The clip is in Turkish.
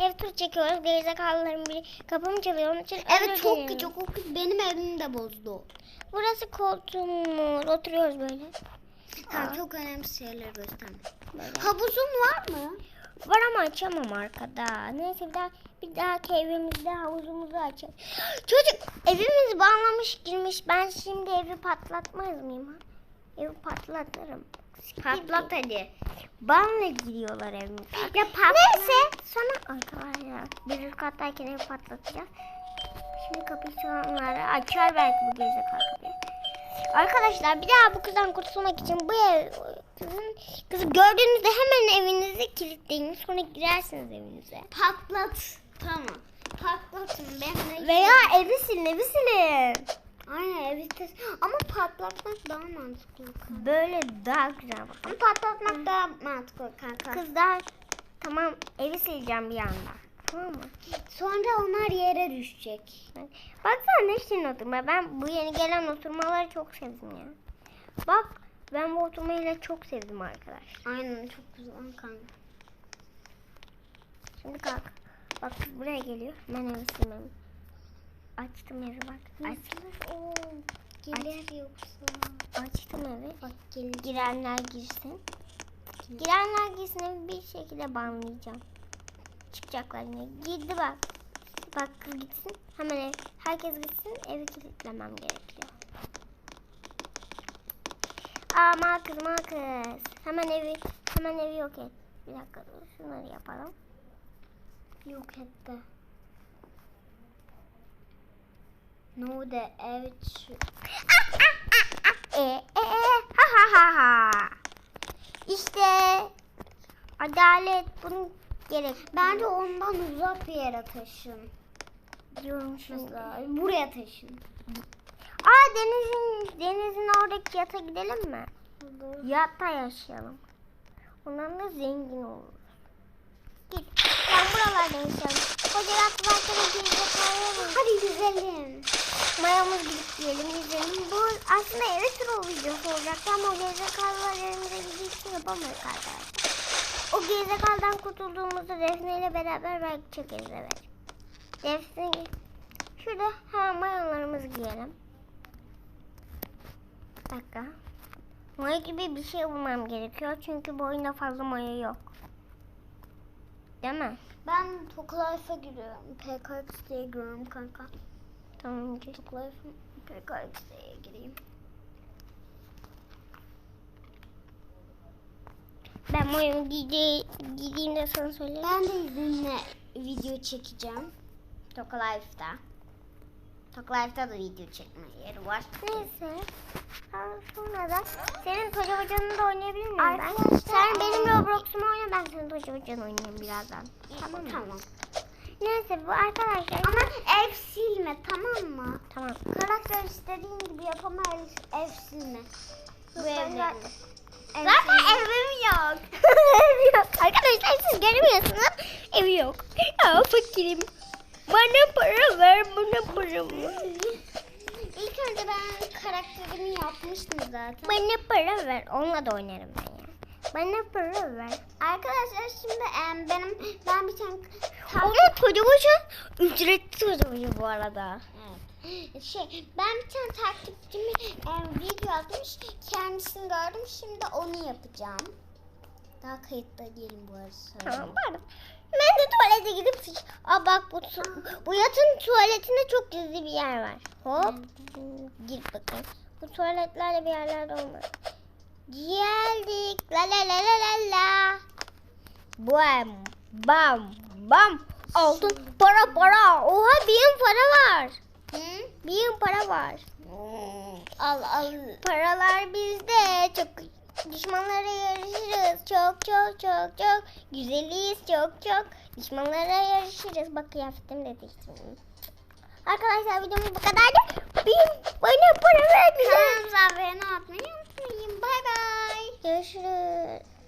ev tur çekiyoruz. Gerizekalıların biri kapımı çalıyor. Onun için Evet çok dilerim. O kız benim evimi de bozdu. Burası koltuğumuz. Oturuyoruz böyle. Tamam Aa. çok önemli şeyleri gösterme. Böyle. Havuzun var mı? Var ama açamam arkada. Neyse bir daha bir dahaki evimizde havuzumuzu açalım. Çocuk evimizi bağlamış girmiş. Ben şimdi evi patlatmaz mıyım ha? Evi patlatırım. Patlat hadi. Banla giriyorlar evimize. Ya patlat. Neyse sana arkadaşlar bir kattayken evi patlatacağız. Şimdi kapıyı çalanları açar belki bu gerizekalı kapıyı. Arkadaşlar bir daha bu kızdan kurtulmak için bu ev kızın kızı gördüğünüzde hemen evinizi kilitleyin. Sonra girersiniz evinize. Patlat. Tamam. Patlatın. Ben de Veya evi silin evi silin. Aynen evet. Ama patlatmak daha mantıklı. Böyle daha güzel. Ama patlatmak daha mantıklı kanka. Kızlar tamam evi sileceğim bir anda. Tamam mı? Sonra onlar yere düşecek. Baksana ne için oturma. Ben bu yeni gelen oturmaları çok sevdim ya. Bak ben bu oturmayı çok sevdim arkadaşlar. Aynen çok güzel kanka. Şimdi kalk. Bak buraya geliyor. Ben evi silmem. Açtım evi bak. Aç, Oo, gelir yoksa. açtım evi. Bak gelir. Girenler girsin. Girenler girsin evi bir şekilde banlayacağım. Çıkacaklar yine. Girdi bak. Bak kız gitsin. Hemen ev. Herkes gitsin. Evi kilitlemem gerekiyor. Aa ma kız ma kız. Hemen evi hemen evi yok et. Bir dakika dur. Şunları yapalım. Yok etti. No de evet. E e e ha ha ha ha. İşte adalet bunu gerek. Bence ondan uzak bir yere taşın. diyorum. Mesela buraya taşın. Aa denizin denizin oradaki yata gidelim mi? Yatta yaşayalım. Ondan da zengin oluruz. Git. Ben buralarda yaşayalım. Koca yat varken gerizekalıya Hadi güzelim. Mayamız gidip yiyelim, yüzelim. Bu aslında eve tur videosu olacaktı ama o gerizekalılar elimize gittiği için yapamayız arkadaşlar. O gerizekalıdan kurtulduğumuzda Defne ile beraber belki çekeriz evet. Defne Şurada ha mayolarımızı giyelim. Bir dakika. Mayo gibi bir şey bulmam gerekiyor çünkü bu oyunda fazla mayo yok. Değil mi? Ben Toklife'a giriyorum. PKX'ye giriyorum kanka. Tamam. gir. Toklife'ın PKX'ye gireyim. Ben mayomu giydi, giydiğimde sana söyleyeyim. Ben de izinle video çekeceğim. Toklife'da. Toklife'da da video çekme yeri var. Neyse. Sonra da senin koca hocanı da oynayabilir miyim ben? Sen benim aa. Roblox'umu oyna ben senin koca hocanı oynayayım birazdan. Tamam Tamam. Neyse bu arkadaşlar. Ama ev silme tamam mı? Tamam. Karakter istediğin gibi yap ama ev, ev silme. Bu evde. Ev Zaten evim yok. ev yok. Arkadaşlar siz görmüyorsunuz. Evi yok. Ya fakirim. Bana para ver, bana para ver. İlk önce ben karakterimi yapmıştım zaten. Bana para ver. Onunla da oynarım ben. Bana para ver. Arkadaşlar şimdi em, benim ben bir tane koca hoca ücretli hoca bu arada. Evet. Şey, ben bir tane takipçimi em, video atmış. Kendisini gördüm. Şimdi onu yapacağım. Daha kayıtta değilim bu arada. Tamam pardon. Ben de tuvalete gidip sıç... Aa bak bu, bu yatın tuvaletinde çok gizli bir yer var. Hop. Gir bakayım. Bu tuvaletlerde bir yerlerde olmaz. Geldik. La la la la la la. Bam. Bam. Bam. Altın para para. Oha bin para var. Hı? Bin para var. Al al. Paralar bizde. Çok düşmanlara yarışırız. Çok çok çok çok. Güzeliyiz çok çok. Düşmanlara yarışırız. Bak kıyafetimi de değiştirdim. Arkadaşlar videomuz bu kadardı. Bir bana para ver. Kanalımıza abone olmayı 拜拜。也是。